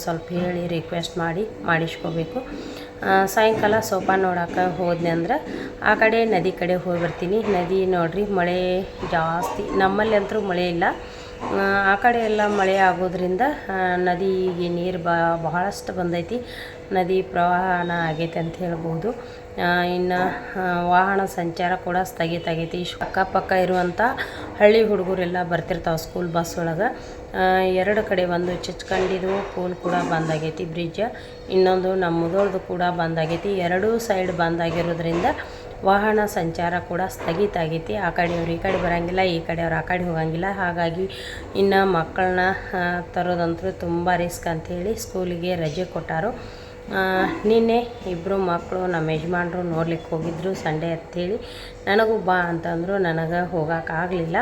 ಸ್ವಲ್ಪ ಹೇಳಿ ರಿಕ್ವೆಸ್ಟ್ ಮಾಡಿ ಮಾಡಿಸ್ಕೋಬೇಕು ಸಾಯಂಕಾಲ ಸೋಪ ನೋಡೋಕೆ ಹೋದ್ನೆ ಅಂದ್ರೆ ಆ ಕಡೆ ನದಿ ಕಡೆ ಹೋಗಿ ಬರ್ತೀನಿ ನದಿ ನೋಡ್ರಿ, ಮಳೆ ಜಾಸ್ತಿ, ನಮ್ಮಲ್ಲಿ ಅಂತೂ ಮಳೆ ಇಲ್ಲ. ಆ ಕಡೆ ಎಲ್ಲ ಮಳೆ ಆಗೋದ್ರಿಂದ ನದಿಗೆ ನೀರು ಬಹಳಷ್ಟು ಬಂದೈತಿ. ನದಿ ಪ್ರವಾಹನ ಆಗೈತೆ ಅಂತ ಹೇಳ್ಬೋದು. ಇನ್ನು ವಾಹನ ಸಂಚಾರ ಕೂಡ ಸ್ಥಗಿತ ಆಗೈತಿ. ಅಕ್ಕಪಕ್ಕ ಇರುವಂಥ ಹಳ್ಳಿ ಹುಡುಗರೆಲ್ಲ ಬರ್ತಿರ್ತಾವೆ ಸ್ಕೂಲ್ ಬಸ್ ಒಳಗೆ. ಎರಡು ಕಡೆ ಒಂದು ಚಚ್ಕಂಡಿದು ಪೋಲ್ ಕೂಡ ಬಂದಾಗೈತಿ, ಬ್ರಿಡ್ಜ್. ಇನ್ನೊಂದು ನಮ್ಮ ಮುದೋಳ್ದು ಕೂಡ ಬಂದಾಗೈತಿ. ಎರಡೂ ಸೈಡ್ ಬಂದಾಗಿರೋದ್ರಿಂದ ವಾಹನ ಸಂಚಾರ ಕೂಡ ಸ್ಥಗಿತ ಆಗೈತಿ. ಆ ಕಡೆಯವ್ರು ಈ ಕಡೆ ಬರೋಂಗಿಲ್ಲ, ಈ ಕಡೆಯವ್ರು ಆ ಕಡೆ ಹೋಗಂಗಿಲ್ಲ. ಹಾಗಾಗಿ ಇನ್ನು ಮಕ್ಕಳನ್ನ ತರೋದಂತೂ ತುಂಬ ರಿಸ್ಕ್ ಅಂಥೇಳಿ ಸ್ಕೂಲಿಗೆ ರಜೆ ಕೊಟ್ಟರು. ನಿನ್ನೆ ಇಬ್ಬರು ಮಕ್ಕಳು ನಮ್ಮ ಯಜಮಾನ್ರು ನೋಡ್ಲಿಕ್ಕೆ ಹೋಗಿದ್ರು ಸಂಡೇ ಅಂಥೇಳಿ ನನಗೂ ಬಾ ಅಂತಂದರು, ನನಗೆ ಹೋಗೋಕ್ಕಾಗಲಿಲ್ಲ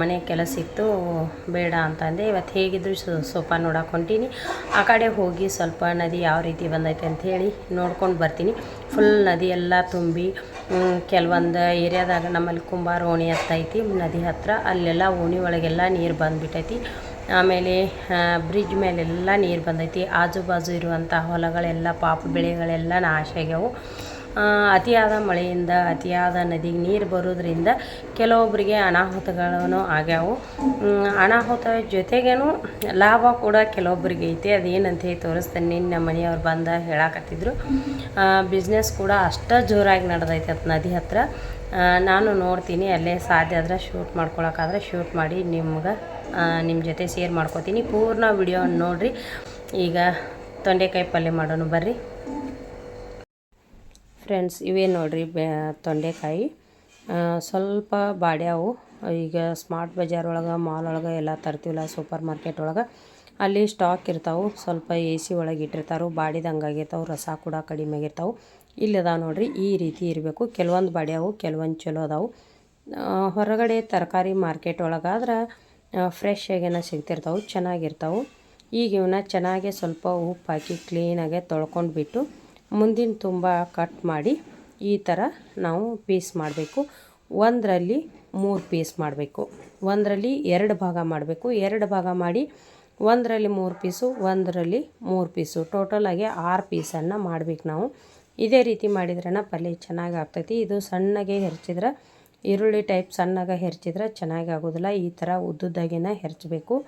ಮನೆ ಕೆಲಸ ಇತ್ತು. ಬೇಡ ಅಂತಂದೆ ಇವತ್ತು ಹೇಗಿದ್ರು ಸೋಫಾ ನೋಡಕ್ಕೆ ಹೊಂಟೀನಿ. ಆ ಕಡೆ ಹೋಗಿ ಸ್ವಲ್ಪ ನದಿ ಯಾವ ರೀತಿ ಬಂದೈತೆ ಅಂಥೇಳಿ ನೋಡ್ಕೊಂಡು ಬರ್ತೀನಿ. ಫುಲ್ ನದಿ ಎಲ್ಲ ತುಂಬಿ ಕೆಲವೊಂದು ಏರಿಯಾದಾಗ ನಮ್ಮಲ್ಲಿ ಕುಂಬಾರ ಓಣಿ ಹತ್ತೈತಿ ನದಿ ಹತ್ತಿರ ಅಲ್ಲೆಲ್ಲ ಓಣಿ ಒಳಗೆಲ್ಲ ನೀರು ಬಂದುಬಿಟ್ಟೈತಿ ಆಮೇಲೆ ಬ್ರಿಡ್ಜ್ ಮೇಲೆಲ್ಲ ನೀರು ಬಂದೈತಿ. ಆಜು ಬಾಜು ಇರುವಂಥ ಹೊಲಗಳೆಲ್ಲ, ಪಾಪ ಬೆಳೆಗಳೆಲ್ಲ ನಾಶ ಆಗ್ಯಾವು. ಅತಿಯಾದ ಮಳೆಯಿಂದ, ಅತಿಯಾದ ನದಿಗೆ ನೀರು ಬರೋದ್ರಿಂದ ಕೆಲವೊಬ್ಬರಿಗೆ ಅನಾಹುತಗಳನ್ನು ಆಗ್ಯಾವು. ಅನಾಹುತ ಜೊತೆಗೇನು ಲಾಭ ಕೂಡ ಕೆಲವೊಬ್ಬರಿಗೆ ಐತಿ. ಅದೇನಂತ ತೋರಿಸ್ತೇನೆ. ನಿನ್ನ ಮನೆಯವ್ರು ಬಂದ ಹೇಳಾಕತ್ತಿದ್ರು. ಬಿಸ್ನೆಸ್ ಕೂಡ ಅಷ್ಟು ಜೋರಾಗಿ ನಡೆದೈತೆ ಅದು ನದಿ ಹತ್ರ. ನಾನು ನೋಡ್ತೀನಿ, ಅಲ್ಲೇ ಸಾಧ್ಯ ಆದ್ರೆ ಶೂಟ್ ಮಾಡ್ಕೊಳಕ್ಕಾದ್ರೆ ಶೂಟ್ ಮಾಡಿ ನಿಮ್ಗೆ ನಿಮ್ಮ ಜೊತೆ ಶೇರ್ ಮಾಡ್ಕೊತೀನಿ. ಪೂರ್ಣ ವಿಡಿಯೋ ನೋಡಿರಿ. ಈಗ ತೊಂಡೆಕಾಯಿ ಪಲ್ಯ ಮಾಡೋಣ ಬರ್ರಿ. ಫ್ರೆಂಡ್ಸ್, ಇವೇ ನೋಡ್ರಿ ಬೆ, ತೊಂಡೆಕಾಯಿ. ಸ್ವಲ್ಪ ಬಾಡ್ಯಾವು ಈಗ ಸ್ಮಾರ್ಟ್ ಬಜಾರ್ ಒಳಗೆ, ಮಾಲ್ ಒಳಗೆ ಎಲ್ಲ ತರ್ತೀವಲ್ಲ, ಸೂಪರ್ ಮಾರ್ಕೆಟ್ ಒಳಗೆ, ಅಲ್ಲಿ ಸ್ಟಾಕ್ ಇರ್ತಾವೆ. ಸ್ವಲ್ಪ ಎ ಸಿ ಒಳಗೆ ಇಟ್ಟಿರ್ತಾರೆ. ಬಾಡಿದಂಗೆ ಆಗಿರ್ತಾವೆ ರಸ ಕೂಡ ಕಡಿಮೆ ಆಗಿರ್ತಾವೆ. ಇಲ್ಲಿ ಅದಾವೆ ನೋಡ್ರಿ, ಈ ರೀತಿ ಇರಬೇಕು. ಕೆಲವೊಂದು ಬಾಡ್ಯಾವು ಕೆಲವೊಂದು ಚಲೋ ಅದಾವು. ಹೊರಗಡೆ ತರಕಾರಿ ಮಾರ್ಕೆಟ್ ಒಳಗಾದ್ರೆ ಫ್ರೆಶ್ ಆಗೇನ ಸಿಗ್ತಿರ್ತಾವೆ, ಚೆನ್ನಾಗಿರ್ತಾವೆ. ಈಗ ಇವನ್ನ ಚೆನ್ನಾಗೆ ಸ್ವಲ್ಪ ಉಪ್ಪು ಹಾಕಿ ಕ್ಲೀನಾಗೆ ತೊಳ್ಕೊಂಡು ಬಿಟ್ಟು ಮುಂದಿನ ತುಂಬ ಕಟ್ ಮಾಡಿ ಈ ಥರ ನಾವು ಪೀಸ್ ಮಾಡಬೇಕು. ಒಂದರಲ್ಲಿ ಮೂರು ಪೀಸ್ ಮಾಡಬೇಕು. ಒಂದರಲ್ಲಿ ಎರಡು ಭಾಗ ಮಾಡಬೇಕು. ಎರಡು ಭಾಗ ಮಾಡಿ ಒಂದರಲ್ಲಿ ಮೂರು ಪೀಸು ಒಂದರಲ್ಲಿ ಮೂರು ಪೀಸು ಟೋಟಲಾಗಿ ಆರು ಪೀಸನ್ನು ಮಾಡ್ಬೇಕು ನಾವು. ಇದೇ ರೀತಿ ಮಾಡಿದ್ರನ ಪಲ್ಯ ಚೆನ್ನಾಗಿ ಆಗ್ತೈತಿ. ಇದು ಸಣ್ಣಗೆ ಹೆರ್ಚಿದ್ರೆ, ಈರುಳ್ಳಿ ಟೈಪ್ ಸಣ್ಣಗೆ ಹೆರ್ಚಿದ್ರೆ ಚೆನ್ನಾಗಿ ಆಗೋದಿಲ್ಲ. ಈ ಥರ ಉದ್ದುದ್ದಾಗಿನ ಹೆರ್ಚಬೇಕು.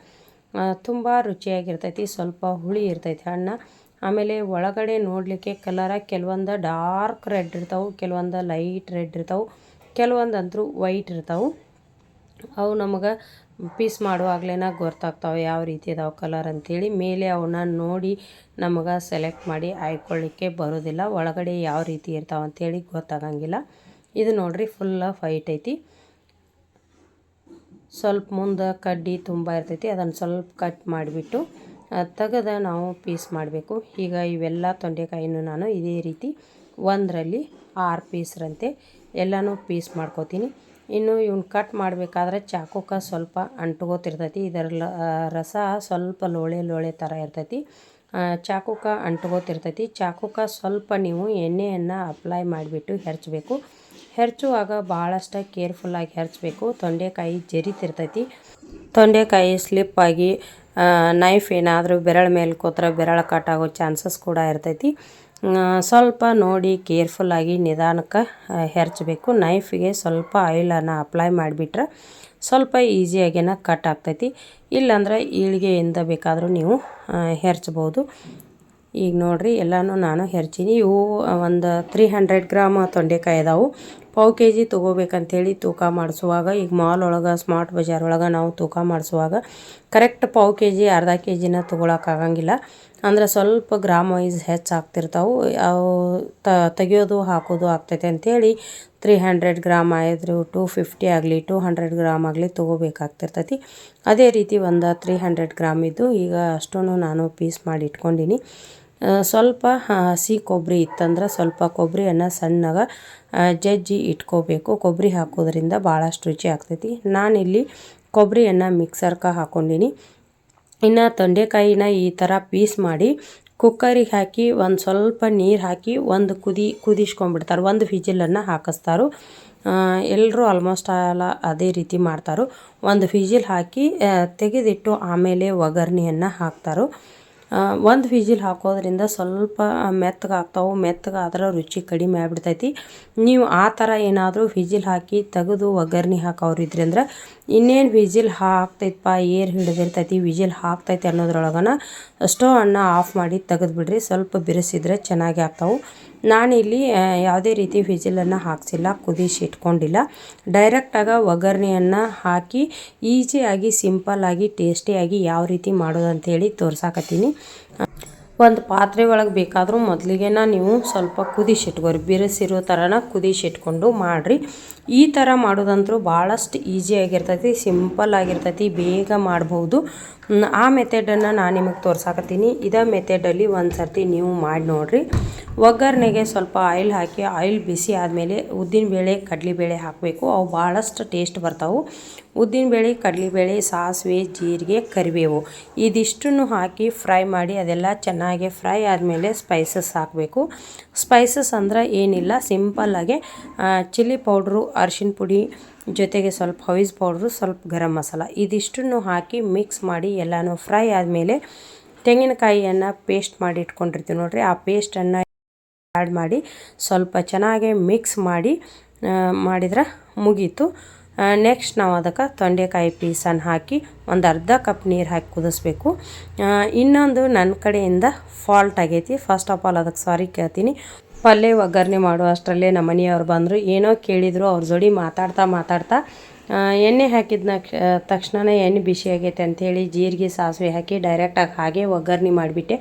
ತುಂಬ ರುಚಿಯಾಗಿರ್ತೈತಿ. ಸ್ವಲ್ಪ ಹುಳಿ ಇರ್ತೈತಿ ಹಣ್ಣು. ಆಮೇಲೆ ಒಳಗಡೆ ನೋಡಲಿಕ್ಕೆ ಕಲರ ಕೆಲವೊಂದು ಡಾರ್ಕ್ ರೆಡ್ ಇರ್ತಾವೆ, ಕೆಲವೊಂದು ಲೈಟ್ ರೆಡ್ ಇರ್ತಾವೆ, ಕೆಲವೊಂದು ಅಂತೂ ವೈಟ್ ಇರ್ತಾವೆ. ಅವು ನಮಗೆ ಪೀಸ್ ಮಾಡುವಾಗಲೇನ ಗೊತ್ತಾಗ್ತಾವೆ ಯಾವ ರೀತಿ ಇದಾವೆ ಕಲರ್ ಅಂಥೇಳಿ ಮೇಲೆ ಅವನ್ನ ನೋಡಿ ನಮಗೆ ಸೆಲೆಕ್ಟ್ ಮಾಡಿ ಆಯ್ಕೊಳ್ಳಿಕ್ಕೆ ಬರೋದಿಲ್ಲ. ಒಳಗಡೆ ಯಾವ ರೀತಿ ಇರ್ತಾವೆ ಅಂಥೇಳಿ ಗೊತ್ತಾಗಂಗಿಲ್ಲ. ಇದು ನೋಡಿರಿ ಫುಲ್ ಫೈಟ್ ಐತಿ. ಸ್ವಲ್ಪ ಮುಂದೆ ಕಡ್ಡಿ ತುಂಬ ಇರ್ತೈತಿ. ಅದನ್ನು ಸ್ವಲ್ಪ ಕಟ್ ಮಾಡಿಬಿಟ್ಟು ತೆಗೆದ ನಾವು ಪೀಸ್ ಮಾಡಬೇಕು. ಈಗ ಇವೆಲ್ಲ ತೊಂಡೆಕಾಯಿನೂ ನಾನು ಇದೇ ರೀತಿ ಒಂದರಲ್ಲಿ ಆರು ಪೀಸ್ರಂತೆ ಎಲ್ಲನೂ ಪೀಸ್ ಮಾಡ್ಕೋತೀನಿ. ಇನ್ನು ಇವ್ನ ಕಟ್ ಮಾಡಬೇಕಾದ್ರೆ ಚಾಕುಕ ಸ್ವಲ್ಪ ಅಂಟ್ಕೋತಿರ್ತೈತಿ. ಇದರ ರಸ ಸ್ವಲ್ಪ ಲೋಳೆ ಲೋಳೆ ಥರ ಇರ್ತೈತಿ. ಚಾಕುಕ ಅಂಟ್ಕೋತಿರ್ತೈತಿ. ಚಾಕುಕ ಸ್ವಲ್ಪ ನೀವು ಎಣ್ಣೆಯನ್ನು ಅಪ್ಲೈ ಮಾಡಿಬಿಟ್ಟು ಹೆರ್ಚಬೇಕು. ಹೆರ್ಚುವಾಗ ಭಾಳಷ್ಟು ಕೇರ್ಫುಲ್ಲಾಗಿ ಹೆರ್ಚಬೇಕು. ತೊಂಡೆಕಾಯಿ ಜರಿತಿರ್ತೈತಿ. ತೊಂಡೆಕಾಯಿ ಸ್ಲಿಪ್ ಆಗಿ ನೈಫ್ ಏನಾದರೂ ಬೆರಳ ಮೇಲೆ ಕೂತ್ರೆ ಬೆರಳು ಕಟ್ಟಾಗೋ ಚಾನ್ಸಸ್ ಕೂಡ ಇರ್ತೈತಿ. ಸ್ವಲ್ಪ ನೋಡಿ ಕೇರ್ಫುಲ್ಲಾಗಿ ನಿಧಾನಕ್ಕೆ ಹೆರ್ಚಬೇಕು. ನೈಫಿಗೆ ಸ್ವಲ್ಪ ಆಯಿಲನ್ನು ಅಪ್ಲೈ ಮಾಡಿಬಿಟ್ರೆ ಸ್ವಲ್ಪ ಈಸಿಯಾಗಿನ ಕಟ್ ಆಗ್ತೈತಿ. ಇಲ್ಲಾಂದ್ರೆ ಈಳಿಗೆಯಿಂದ ಬೇಕಾದರೂ ನೀವು ಹೆರ್ಚ್ಬೋದು. ಈಗ ನೋಡ್ರಿ ಎಲ್ಲಾನು ನಾನು ಹೆರ್ಚೀನಿ. ಇವು ಒಂದು ತ್ರೀ ಹಂಡ್ರೆಡ್ ಗ್ರಾಮ್ ತೊಂಡೆಕಾಯಿ ಅದಾವು. ಪಾವು ಕೆ ಜಿ ತೊಗೋಬೇಕಂತೇಳಿ ತೂಕ ಮಾಡಿಸುವಾಗ, ಈಗ ಮಾಲ್ ಒಳಗೆ, ಸ್ಮಾರ್ಟ್ ಬಜಾರ್ ಒಳಗೆ ನಾವು ತೂಕ ಮಾಡಿಸುವಾಗ ಕರೆಕ್ಟ್ ಪಾವು ಕೆ ಜಿ ಅರ್ಧ ಕೆ ಜಿನ ತೊಗೊಳಕ್ಕಾಗಂಗಿಲ್ಲ ಅಂದ್ರೆ ಸ್ವಲ್ಪ ಗ್ರಾಮ್ ವೈಸ್ ಹೆಚ್ಚು ಆಗ್ತಿರ್ತಾವೆ. ಅವು ತೆಗಿಯೋದು, ಹಾಕೋದು ಆಗ್ತೈತೆ ಅಂಥೇಳಿ ತ್ರೀ ಹಂಡ್ರೆಡ್ ಗ್ರಾಮ್ ಆಯಿತು ಟೂ ಫಿಫ್ಟಿ ಆಗಲಿ ಟೂ ಹಂಡ್ರೆಡ್ ಗ್ರಾಮ್ ಆಗಲಿ ತೊಗೋಬೇಕಾಗ್ತಿರ್ತೈತಿ. ಅದೇ ರೀತಿ ಒಂದು ತ್ರೀ ಹಂಡ್ರೆಡ್ ಗ್ರಾಮ್ ಇದ್ದು ಈಗ ಅಷ್ಟೂ ನಾನು ಪೀಸ್ ಮಾಡಿ ಇಟ್ಕೊಂಡಿನಿ. ಸ್ವಲ್ಪ ಹಸಿ ಕೊಬ್ಬರಿ ಇತ್ತಂದ್ರೆ ಸ್ವಲ್ಪ ಕೊಬ್ಬರಿಯನ್ನು ಸಣ್ಣಗೆ ಜಜ್ಜಿ ಇಟ್ಕೋಬೇಕು. ಕೊಬ್ಬರಿ ಹಾಕೋದ್ರಿಂದ ಭಾಳಷ್ಟು ರುಚಿ ಆಗ್ತೈತಿ. ನಾನಿಲ್ಲಿ ಕೊಬ್ಬರಿಯನ್ನು ಮಿಕ್ಸರ್ಗೆ ಹಾಕ್ಕೊಂಡಿನಿ ಇನ್ನು ತೊಂಡೆಕಾಯಿನ ಈ ಥರ ಪೀಸ್ ಮಾಡಿ ಕುಕ್ಕರಿಗೆ ಹಾಕಿ ಒಂದು ಸ್ವಲ್ಪ ನೀರು ಹಾಕಿ ಒಂದು ಕುದಿ, ಕುದಿಸ್ಕೊಂಡ್ಬಿಡ್ತಾರೆ. ಒಂದು ವಿಜಿಲನ್ನು ಹಾಕಿಸ್ತಾರೋ. ಎಲ್ಲರೂ ಆಲ್ಮೋಸ್ಟ್ ಆಲ ಅದೇ ರೀತಿ ಮಾಡ್ತಾರೋ. ಒಂದು ಫಿಜಿಲ್ ಹಾಕಿ ತೆಗೆದಿಟ್ಟು ಆಮೇಲೆ ಒಗ್ಗರಣೆಯನ್ನು ಹಾಕ್ತಾರೋ. ಒಂದು ವಿಜಿಲ್ ಹಾಕೋದ್ರಿಂದ ಸ್ವಲ್ಪ ಮೆತ್ತಗಾಗ್ತಾವೆ, ಮೆತ್ತಗಾದ್ರೆ ರುಚಿ ಕಡಿಮೆ ಆಗ್ಬಿಡ್ತೈತಿ. ನೀವು ಆ ಥರ ಏನಾದರೂ ವಿಜಿಲ್ ಹಾಕಿ ತೆಗೆದು ಒಗ್ಗರಣೆ ಹಾಕೋರು ಇದ್ರಿ ಅಂದ್ರೆ ಇನ್ನೇನು ವಿಜಿಲ್ ಹಾಕ್ತೈತಪ್ಪ ಏರ್ ಹಿಡಿದಿರ್ತೈತಿ, ವಿಜಿಲ್ ಹಾಕ್ತೈತಿ ಅನ್ನೋದ್ರೊಳಗನ ಸ್ಟೋವ್ ಅನ್ನ ಆಫ್ ಮಾಡಿ ತೆಗೆದುಬಿಡ್ರಿ. ಸ್ವಲ್ಪ ಬಿರಿಸಿದ್ರೆ ಚೆನ್ನಾಗಿ ಆಗ್ತಾವೆ. ನಾನಿಲ್ಲಿ ಯಾವುದೇ ರೀತಿ ವಿಜಿಲನ್ನು ಹಾಕ್ಸಿಲ್ಲ ಕುದಿಸಿ ಇಟ್ಕೊಂಡಿಲ್ಲ. ಡೈರೆಕ್ಟಾಗಿ ಒಗ್ಗರಣೆಯನ್ನು ಹಾಕಿ ಈಸಿಯಾಗಿ ಸಿಂಪಲ್ಲಾಗಿ, ಟೇಸ್ಟಿಯಾಗಿ, ಯಾವ ರೀತಿ ಮಾಡೋದು ಅಂತೇಳಿ ತೋರ್ಸಾಕತ್ತೀನಿ. ಒಂದು ಪಾತ್ರೆ ಒಳಗೆ ಬೇಕಾದರೂ ಮೊದಲಿಗೆನ ನೀವು ಸ್ವಲ್ಪ ಕುದಿಸಿಟ್ಕೋರಿ ಬಿರುಸಿರೋ ಥರನ ಕುದಿಸಿಟ್ಕೊಂಡು ಮಾಡಿರಿ. ಈ ಥರ ಮಾಡೋದಂತರೂ ಭಾಳಷ್ಟು ಈಸಿಯಾಗಿರ್ತೈತಿ ಸಿಂಪಲ್ ಆಗಿರ್ತೈತಿ, ಬೇಗ ಮಾಡ್ಬೋದು. ಆ ಮೆಥಡನ್ನು ನಾನು ನಿಮಗೆ ತೋರ್ಸಾಕತ್ತೀನಿ. ಇದೇ ಮೆಥಡಲ್ಲಿ ಒಂದು ಸರ್ತಿ ನೀವು ಮಾಡಿ ನೋಡಿರಿ. ಒಗ್ಗರಣೆಗೆ ಸ್ವಲ್ಪ ಆಯಿಲ್ ಹಾಕಿ, ಆಯಿಲ್ ಬಿಸಿ ಆದಮೇಲೆ ಉದ್ದಿನಬೇಳೆ ಕಡಲೆಬೇಳೆ ಹಾಕಬೇಕು. ಅವು ಭಾಳಷ್ಟು ಟೇಸ್ಟ್ ಬರ್ತಾವೆ. ಉದ್ದಿನಬೇಳೆ ಕಡಲೆಬೇಳೆ ಸಾಸಿವೆ, ಜೀರಿಗೆ, ಕರಿಬೇವು. ಇದಿಷ್ಟನ್ನು ಹಾಕಿ ಫ್ರೈ ಮಾಡಿ ಅದೆಲ್ಲ ಚೆನ್ನಾಗಿ ಫ್ರೈ ಆದಮೇಲೆ ಸ್ಪೈಸಸ್ ಹಾಕಬೇಕು. ಸ್ಪೈಸಸ್ ಅಂದ್ರೆ ಏನಿಲ್ಲ ಸಿಂಪಲ್ಲಾಗಿ ಚಿಲ್ಲಿ ಪೌಡ್ರು ಅರಿಶಿನ ಪುಡಿ, ಜೊತೆಗೆ ಸ್ವಲ್ಪ ಹವಿಸ್ ಪೌಡ್ರು ಸ್ವಲ್ಪ ಗರಂ ಮಸಾಲ. ಇದಿಷ್ಟನ್ನು ಹಾಕಿ ಮಿಕ್ಸ್ ಮಾಡಿ ಎಲ್ಲನೂ ಫ್ರೈ ಆದಮೇಲೆ ತೆಂಗಿನಕಾಯಿಯನ್ನು ಪೇಸ್ಟ್ ಮಾಡಿ ಇಟ್ಕೊಂಡಿರ್ತೀವಿ ನೋಡಿರಿ. ಆ ಪೇಸ್ಟನ್ನು ಆ್ಯಡ್ ಮಾಡಿ ಸ್ವಲ್ಪ ಚೆನ್ನಾಗಿ ಮಿಕ್ಸ್ ಮಾಡಿ ಮಾಡಿದ್ರೆ ಮುಗೀತು. ನೆಕ್ಸ್ಟ್ ನಾವು ಅದಕ್ಕೆ ತೊಂಡೆಕಾಯಿ ಪೀಸನ್ನು ಹಾಕಿ ಒಂದು ಅರ್ಧ ಕಪ್ ನೀರು ಹಾಕಿ ಕುದಿಸ್ಬೇಕು. ಇನ್ನೊಂದು ನನ್ನ ಕಡೆಯಿಂದ ಫಾಲ್ಟ್ ಆಗೈತಿ. ಫಸ್ಟ್ ಆಫ್ ಆಲ್ ಅದಕ್ಕೆ ಸಾರಿ ಕೇಳ್ತೀನಿ. ಪಲ್ಯ ಒಗ್ಗರಣೆ ಮಾಡೋ ಅಷ್ಟರಲ್ಲೇ ನಮ್ಮ ಮನೆಯವ್ರು ಬಂದರು, ಏನೋ ಕೇಳಿದರು, ಅವ್ರ ಜೋಡಿ ಮಾತಾಡ್ತಾ ಮಾತಾಡ್ತಾ ಎಣ್ಣೆ ಹಾಕಿದ ತಕ್ಷಣನೇ ಎಣ್ಣೆ ಬಿಸಿ ಆಗೈತೆ ಅಂಥೇಳಿ ಜೀರಿಗೆ, ಸಾಸಿವೆ ಹಾಕಿ ಡೈರೆಕ್ಟಾಗಿ ಹಾಗೆ ಒಗ್ಗರಣೆ ಮಾಡಿಬಿಟ್ಟೆ.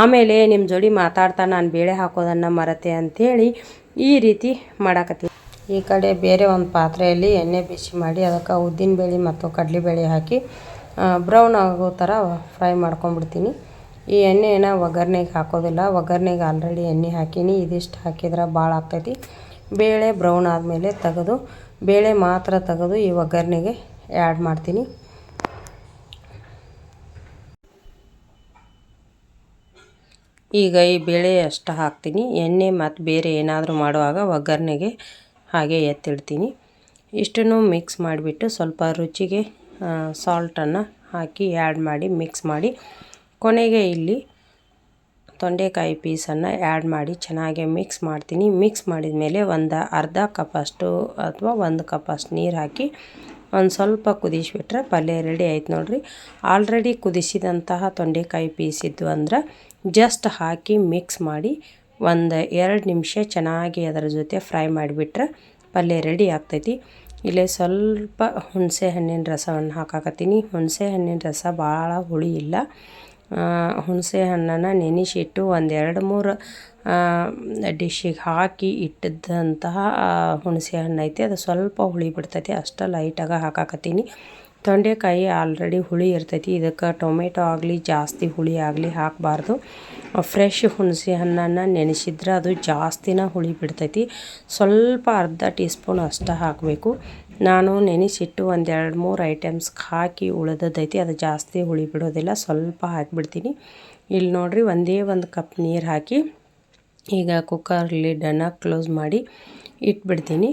ಆಮೇಲೆ ನಿಮ್ಮ ಜೋಡಿ ಮಾತಾಡ್ತಾ ನಾನು ಬೇಳೆ ಹಾಕೋದನ್ನು ಮರತೆ ಅಂಥೇಳಿ ಈ ರೀತಿ ಮಾಡಾಕತ್ತೀನಿ ಈ ಕಡೆ ಬೇರೆ ಒಂದು ಪಾತ್ರೆಯಲ್ಲಿ ಎಣ್ಣೆ ಬಿಸಿ ಮಾಡಿ, ಅದಕ್ಕೆ ಉದ್ದಿನಬೇಳೆ ಮತ್ತು ಕಡಲೆಬೇಳೆ ಹಾಕಿ ಬ್ರೌನ್ ಆಗೋ ಥರ ಫ್ರೈ ಮಾಡ್ಕೊಂಬಿಡ್ತೀನಿ ಈ ಎಣ್ಣೆನ ಒಗ್ಗರ್ಣೆಗೆ ಹಾಕೋದಿಲ್ಲ. ಒಗ್ಗರ್ಣೆಗೆ ಆಲ್ರೆಡಿ ಎಣ್ಣೆ ಹಾಕೀನಿ. ಇದಿಷ್ಟು ಹಾಕಿದ್ರೆ ಭಾಳ ಆಗ್ತೈತಿ. ಬೇಳೆ ಬ್ರೌನ್ ಆದಮೇಲೆ ತೆಗೆದು, ಬೇಳೆ ಮಾತ್ರ ತೆಗೆದು ಈ ಒಗ್ಗರಣೆಗೆ ಆ್ಯಡ್ ಮಾಡ್ತೀನಿ. ಈಗ ಈ ಬೇಳೆ ಅಷ್ಟು ಹಾಕ್ತೀನಿ. ಎಣ್ಣೆ ಮತ್ತು ಬೇರೆ ಏನಾದರೂ ಮಾಡುವಾಗ ಒಗ್ಗರಣೆಗೆ ಹಾಗೆ ಎತ್ತಿಡ್ತೀನಿ. ಇಷ್ಟನ್ನು ಮಿಕ್ಸ್ ಮಾಡಿಬಿಟ್ಟು ಸ್ವಲ್ಪ ರುಚಿಗೆ ಸಾಲ್ಟನ್ನು ಹಾಕಿ ಆ್ಯಡ್ ಮಾಡಿ ಮಿಕ್ಸ್ ಮಾಡಿ. ಕೊನೆಗೆ ಇಲ್ಲಿ ತೊಂಡೆಕಾಯಿ ಪೀಸನ್ನು ಆ್ಯಡ್ ಮಾಡಿ ಚೆನ್ನಾಗಿ ಮಿಕ್ಸ್ ಮಾಡ್ತೀನಿ. ಮಿಕ್ಸ್ ಮಾಡಿದ ಮೇಲೆ ಒಂದು ಅರ್ಧ ಕಪ್ಪಷ್ಟು ಅಥವಾ ಒಂದು ಕಪ್ಪಷ್ಟು ನೀರು ಹಾಕಿ ಒಂದು ಸ್ವಲ್ಪ ಕುದಿಸಿಬಿಟ್ರೆ ಪಲ್ಯ ರೆಡಿ ಆಯ್ತು ನೋಡಿರಿ. ಆಲ್ರೆಡಿ ಕುದಿಸಿದಂತಹ ತೊಂಡೆಕಾಯಿ ಪೀಸಿದ್ದು ಅಂದ್ರೆ ಜಸ್ಟ್ ಹಾಕಿ ಮಿಕ್ಸ್ ಮಾಡಿ ಒಂದು ಎರಡು ನಿಮಿಷ ಚೆನ್ನಾಗಿ ಅದರ ಜೊತೆ ಫ್ರೈ ಮಾಡಿಬಿಟ್ರೆ ಪಲ್ಯ ರೆಡಿ ಆಗ್ತೈತಿ. ಇಲ್ಲೇ ಸ್ವಲ್ಪ ಹುಣಸೆ ಹಣ್ಣಿನ ರಸವನ್ನು ಹಾಕಾಕತ್ತೀನಿ. ಹುಣಸೆ ಹಣ್ಣಿನ ರಸ ಭಾಳ ಹುಳಿ ಇಲ್ಲ. ಹುಣಸೆ ಹಣ್ಣನ್ನು ನೆನೆಸಿಟ್ಟು ಒಂದೆರಡು ಮೂರು ಡಿಶ್ಶಿಗೆ ಹಾಕಿ ಇಟ್ಟಿದ್ದಂತಹ ಹುಣಸೆ ಹಣ್ಣು ಐತಿ ಅದು ಸ್ವಲ್ಪ ಹುಳಿ ಬಿಡ್ತೈತಿ. ಅಷ್ಟು ಲೈಟಾಗಿ ಹಾಕಾಕತ್ತೀನಿ. ತೊಂಡೆಕಾಯಿ ಆಲ್ರೆಡಿ ಹುಳಿ ಇರ್ತೈತಿ. ಇದಕ್ಕೆ ಟೊಮೆಟೊ ಆಗಲಿ, ಜಾಸ್ತಿ ಹುಳಿ ಆಗಲಿ ಹಾಕಬಾರ್ದು. ಫ್ರೆಶ್ ಹುಣಸೆ ಹಣ್ಣನ್ನು ನೆನೆಸಿದ್ರೆ ಅದು ಜಾಸ್ತಿನ ಹುಳಿ ಬಿಡ್ತೈತಿ. ಸ್ವಲ್ಪ ಅರ್ಧ ಟೀ ಸ್ಪೂನ್ ಅಷ್ಟು ಹಾಕಬೇಕು. ನಾನು ನೆನೆಸಿಟ್ಟು ಒಂದು ಎರಡು ಮೂರು ಐಟಮ್ಸ್ ಹಾಕಿ ಉಳಿದದ್ದೈತಿ. ಅದು ಜಾಸ್ತಿ ಹುಳಿ ಬಿಡೋದಿಲ್ಲ. ಸ್ವಲ್ಪ ಹಾಕಿಬಿಡ್ತೀನಿ. ಇಲ್ಲಿ ನೋಡಿರಿ ಒಂದೇ ಒಂದು ಕಪ್ ನೀರು ಹಾಕಿ ಈಗ ಕುಕ್ಕರ್ ಲಿಡ್ಡನ್ನು ಕ್ಲೋಸ್ ಮಾಡಿ ಇಟ್ಬಿಡ್ತೀನಿ.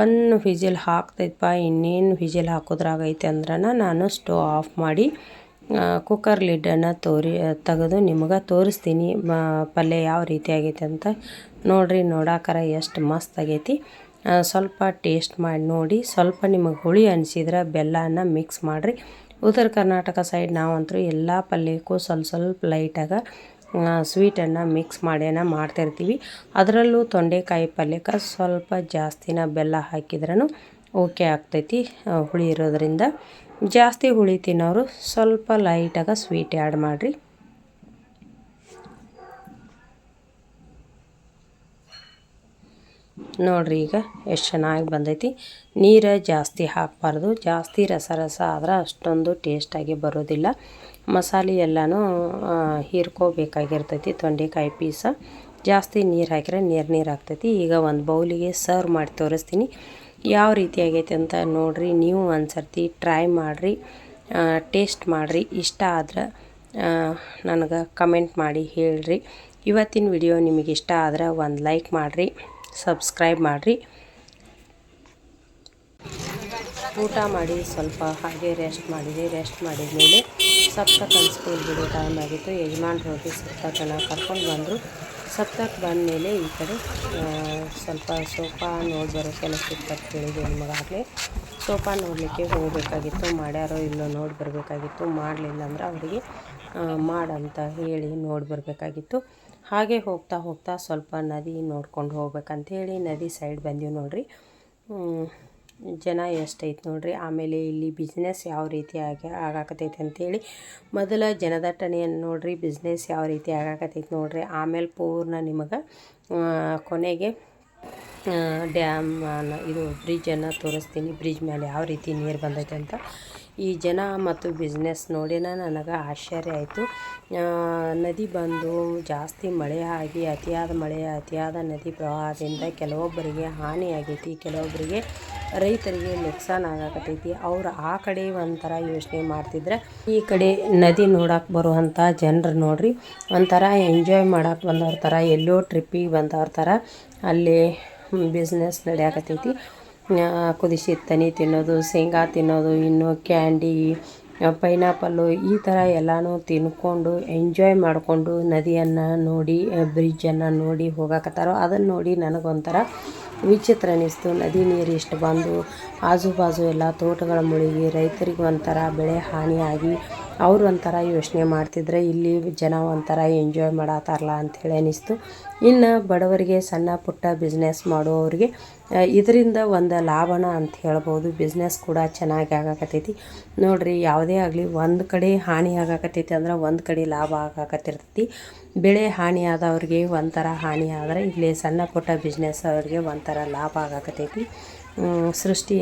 ಒಂದು ವಿಜಿಲ್ ಹಾಕ್ತೈತಪ್ಪ ಇನ್ನೇನು ವಿಜಿಲ್ ಹಾಕೋದ್ರಾಗೈತೆ ಅಂದ್ರೆ ನಾನು ಸ್ಟವ್ ಆಫ್ ಮಾಡಿ ಕುಕ್ಕರ್ ಲಿಡ್ಡನ್ನು ತೋರಿ ತೆಗೆದು ನಿಮಗೆ ತೋರಿಸ್ತೀನಿ ಪಲ್ಯ ಯಾವ ರೀತಿ ಆಗೈತೆ ಅಂತ. ನೋಡಿರಿ, ನೋಡಾಕರ ಎಷ್ಟು ಮಸ್ತ್ ಆಗೈತಿ. ಸ್ವಲ್ಪ ಟೇಸ್ಟ್ ಮಾಡಿ ನೋಡಿ, ಸ್ವಲ್ಪ ನಿಮಗೆ ಹುಳಿ ಅನಿಸಿದ್ರೆ ಬೆಲ್ಲನ ಮಿಕ್ಸ್ ಮಾಡಿರಿ. ಉತ್ತರ ಕರ್ನಾಟಕ ಸೈಡ್ ನಾವಂತೂ ಎಲ್ಲ ಪಲ್ಯಕ್ಕೂ ಸ್ವಲ್ಪ ಸ್ವಲ್ಪ ಲೈಟಾಗಿ ಸ್ವೀಟನ್ನು ಮಿಕ್ಸ್ ಮಾಡೇನ ಮಾಡ್ತಿರ್ತೀವಿ ಅದರಲ್ಲೂ ತೊಂಡೆಕಾಯಿ ಪಲ್ಯಕ್ಕೆ ಸ್ವಲ್ಪ ಜಾಸ್ತಿನ ಬೆಲ್ಲ ಹಾಕಿದ್ರೂ ಓಕೆ ಆಗ್ತೈತಿ ಹುಳಿ ಇರೋದರಿಂದ ಜಾಸ್ತಿ ಹುಳಿ ತಿನ್ನೋರು ಸ್ವಲ್ಪ ಲೈಟಾಗಿ ಸ್ವೀಟ್ ಆ್ಯಡ್ ಮಾಡಿರಿ. ನೋಡ್ರಿ ಈಗ ಎಷ್ಟು ಚೆನ್ನಾಗಿ ಬಂದೈತಿ. ನೀರು ಜಾಸ್ತಿ ಹಾಕಬಾರ್ದು, ಜಾಸ್ತಿ ರಸ ರಸ ಆದ್ರೆ ಅಷ್ಟೊಂದು ಟೇಸ್ಟಾಗಿ ಬರೋದಿಲ್ಲ. ಮಸಾಲೆ ಎಲ್ಲನೂ ಹೀರ್ಕೋಬೇಕಾಗಿರ್ತೈತಿ, ತೊಂಡೆಕಾಯಿ ಪೀಸ. ಜಾಸ್ತಿ ನೀರು ಹಾಕಿದ್ರೆ ನೀರು ನೀರು ಆಗ್ತೈತಿ. ಈಗ ಒಂದು ಬೌಲಿಗೆ ಸರ್ವ್ ಮಾಡಿ ತೋರಿಸ್ತೀನಿ. ಯಾವ ರೀತಿ ಆಗೈತೆ ಅಂತ ನೋಡಿರಿ. ನೀವು ಒಂದು ಸರ್ತಿ ಟ್ರೈ ಮಾಡಿರಿ ಟೇಸ್ಟ್ ಮಾಡಿರಿ. ಇಷ್ಟ ಆದ್ರೆ ನನಗೆ ಕಮೆಂಟ್ ಮಾಡಿ ಹೇಳ್ರಿ. ಇವತ್ತಿನ ವಿಡಿಯೋ ನಿಮಗೆ ಇಷ್ಟ ಆದ್ರೆ ಒಂದು ಲೈಕ್ ಮಾಡಿರಿ, ಸಬ್ಸ್ಕ್ರೈಬ್ ಮಾಡಿರಿ. ಊಟ ಮಾಡಿ ಸ್ವಲ್ಪ ಹಾಗೆ ರೆಸ್ಟ್ ಮಾಡಿದೆ. ರೆಸ್ಟ್ ಮಾಡಿದ ಮೇಲೆ ಸಪ್ತಕ್ ಸ್ಕೂಲ್ ಬಿಡೋ ಟೈಮ್ ಆಗಿತ್ತು. ಯಜಮಾನ್ರು ಹೋಗಿ ಸಪ್ತಕನ ಕರ್ಕೊಂಡು ಬಂದರು. ಸಪ್ತಕ್ಕೆ ಬಂದ ಮೇಲೆ ಈ ಕಡೆ ಸ್ವಲ್ಪ ಸೋಫಾ ನೋಡಿ ಬರೋ ಕೆಲಸ ಇತ್ತು ಕೇಳಿದೆ ನಿಮಗಾಗಲೇ ಸೋಫಾ ನೋಡಲಿಕ್ಕೆ ಹೋಗಬೇಕಾಗಿತ್ತು. ಮಾಡ್ಯಾರೋ ಇಲ್ಲೋ ನೋಡಿ ಬರಬೇಕಾಗಿತ್ತು. ಮಾಡಲಿಲ್ಲ ಅಂದ್ರೆ ಅವರಿಗೆ ಮಾಡಂತ ಹೇಳಿ ನೋಡಿ ಬರಬೇಕಾಗಿತ್ತು. ಹಾಗೆ ಹೋಗ್ತಾ ಹೋಗ್ತಾ ಸ್ವಲ್ಪ ನದಿ ನೋಡ್ಕೊಂಡು ಹೋಗ್ಬೇಕಂತ ಹೇಳಿ ನದಿ ಸೈಡ್ ಬಂದೀವಿ ನೋಡಿರಿ. ಜನ ಎಷ್ಟೈತೆ ನೋಡಿರಿ. ಆಮೇಲೆ ಇಲ್ಲಿ ಬಿಸ್ನೆಸ್ ಯಾವ ರೀತಿ ಆಗಿ ಆಗಾಕತೈತೆ ಅಂತೇಳಿ ಮೊದಲ ಜನದಟ್ಟಣೆಯನ್ನು ನೋಡಿರಿ. ಬಿಸ್ನೆಸ್ ಯಾವ ರೀತಿ ಆಗಾಕತೈತೆ ನೋಡಿರಿ. ಆಮೇಲೆ ಪೂರ್ಣ ನಿಮಗೆ ಕೊನೆಗೆ ಡ್ಯಾಮ್ ಇದು ಬ್ರಿಡ್ಜನ್ನು ತೋರಿಸ್ತೀನಿ. ಬ್ರಿಡ್ಜ್ ಮೇಲೆ ಯಾವ ರೀತಿ ನೀರು ಬಂದೈತೆ ಅಂತ. ಈ ಜನ ಮತ್ತು ಬಿಸ್ನೆಸ್ ನೋಡಿನ ನನಗೆ ಆಶ್ಚರ್ಯ ಆಯಿತು. ನದಿ ಬಂದು ಜಾಸ್ತಿ ಮಳೆ ಆಗಿ, ಅತಿಯಾದ ಮಳೆ, ಅತಿಯಾದ ನದಿ ಪ್ರವಾಹದಿಂದ ಕೆಲವೊಬ್ಬರಿಗೆ ಹಾನಿಯಾಗೈತಿ. ಕೆಲವೊಬ್ಬರಿಗೆ ರೈತರಿಗೆ ನುಕ್ಸಾನ್ ಆಗಕತ್ತೈತಿ. ಅವ್ರು ಆ ಕಡೆ ಒಂಥರ ಯೋಚನೆ ಮಾಡ್ತಿದ್ರೆ, ಈ ಕಡೆ ನದಿ ನೋಡಕ್ಕೆ ಬರುವಂಥ ಜನರು ನೋಡ್ರಿ, ಒಂಥರ ಎಂಜಾಯ್ ಮಾಡಕ್ಕೆ ಬಂದವ್ರ ಥರ ಎಲ್ಲೋ ಟ್ರಿಪ್ಪಿಗೆ ಬಂದವ್ರ ಥರ ಅಲ್ಲಿ ಬಿಸ್ನೆಸ್ ನಡೆಯಕತ್ತೈತಿ. ಕುದಿಸಿದ ತನಿ ತಿನ್ನೋದು, ಶೇಂಗಾ ತಿನ್ನೋದು, ಇನ್ನು ಕ್ಯಾಂಡಿ ಪೈನಾಪಲ್ಲು ಈ ಥರ ಎಲ್ಲನೂ ತಿನ್ಕೊಂಡು ಎಂಜಾಯ್ ಮಾಡಿಕೊಂಡು ನದಿಯನ್ನು ನೋಡಿ ಬ್ರಿಡ್ಜನ್ನು ನೋಡಿ ಹೋಗಕತ್ತಾರೋ ಅದನ್ನು ನೋಡಿ ನನಗೊಂಥರ ವಿಚಿತ್ರ ಅನ್ನಿಸ್ತು ನದಿ ನೀರು ಇಷ್ಟು ಬಂದು ಆಜು ಬಾಜು ಎಲ್ಲ ತೋಟಗಳ ಮುಳುಗಿ ರೈತರಿಗೆ ಒಂಥರ ಬೆಳೆ ಹಾನಿಯಾಗಿ ಅವರು ಒಂಥರ ಯೋಚನೆ ಮಾಡ್ತಿದ್ರೆ ಇಲ್ಲಿ ಜನ ಒಂಥರ ಎಂಜಾಯ್ ಮಾಡತ್ತಾರಲ್ಲ ಅಂಥೇಳಿ ಅನ್ನಿಸ್ತು ಇನ್ನು ಬಡವರಿಗೆ ಸಣ್ಣ ಪುಟ್ಟ ಬಿಸ್ನೆಸ್ ಮಾಡೋರಿಗೆ ಇದರಿಂದ ಒಂದು ಲಾಭನ ಅಂತ ಹೇಳ್ಬೋದು. ಬಿಸ್ನೆಸ್ ಕೂಡ ಚೆನ್ನಾಗಿ ಆಗಾಕತ್ತೈತಿ. ನೋಡಿರಿ, ಯಾವುದೇ ಆಗಲಿ ಒಂದು ಕಡೆ ಹಾನಿ ಆಗಾಕತ್ತೈತಿ ಅಂದ್ರೆ ಒಂದು ಕಡೆ ಲಾಭ ಆಗಾಕತ್ತಿರ್ತೈತಿ. ಬೆಳೆ ಹಾನಿ ಆದವ್ರಿಗೆ ಒಂಥರ ಹಾನಿ ಆದರೆ ಇಲ್ಲಿ ಸಣ್ಣ ಪುಟ್ಟ ಬಿಸ್ನೆಸ್ ಅವ್ರಿಗೆ ಒಂಥರ ಲಾಭ ಆಗಾಕತ್ತೈತಿ. ಸೃಷ್ಟಿ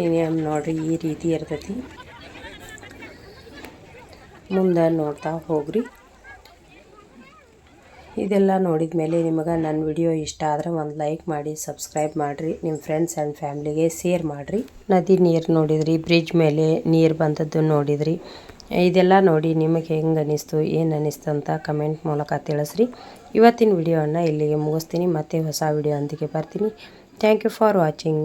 ನೋಡಿರಿ ಈ ರೀತಿ ಇರ್ತೈತಿ. ಮುಂದೆ ನೋಡ್ತಾ ಹೋಗ್ರಿ. ಇದೆಲ್ಲ ನೋಡಿದ ಮೇಲೆ ನಿಮಗೆ ನನ್ನ ವಿಡಿಯೋ ಇಷ್ಟ ಆದರೆ ಒಂದು ಲೈಕ್ ಮಾಡಿ, ಸಬ್ಸ್ಕ್ರೈಬ್ ಮಾಡಿರಿ, ನಿಮ್ಮ ಫ್ರೆಂಡ್ಸ್ ಆ್ಯಂಡ್ ಫ್ಯಾಮ್ಲಿಗೆ ಶೇರ್ ಮಾಡಿರಿ. ನದಿ ನೀರು ನೋಡಿದ್ರಿ ಬ್ರಿಡ್ಜ್ ಮೇಲೆ ನೀರು ಬಂದದ್ದು ನೋಡಿದ್ರಿ. ಇದೆಲ್ಲ ನೋಡಿ ನಿಮಗೆ ಹೆಂಗೆ ಅನ್ನಿಸ್ತು ಏನು ಅನ್ನಿಸ್ತು ಅಂತ ಕಮೆಂಟ್ ಮೂಲಕ ತಿಳಿಸ್ರಿ. ಇವತ್ತಿನ ವಿಡಿಯೋವನ್ನು ಇಲ್ಲಿಗೆ ಮುಗಿಸ್ತೀನಿ. ಮತ್ತೆ ಹೊಸ ವಿಡಿಯೋ ಅಂತಿಗೆ ಬರ್ತೀನಿ. Thank you for watching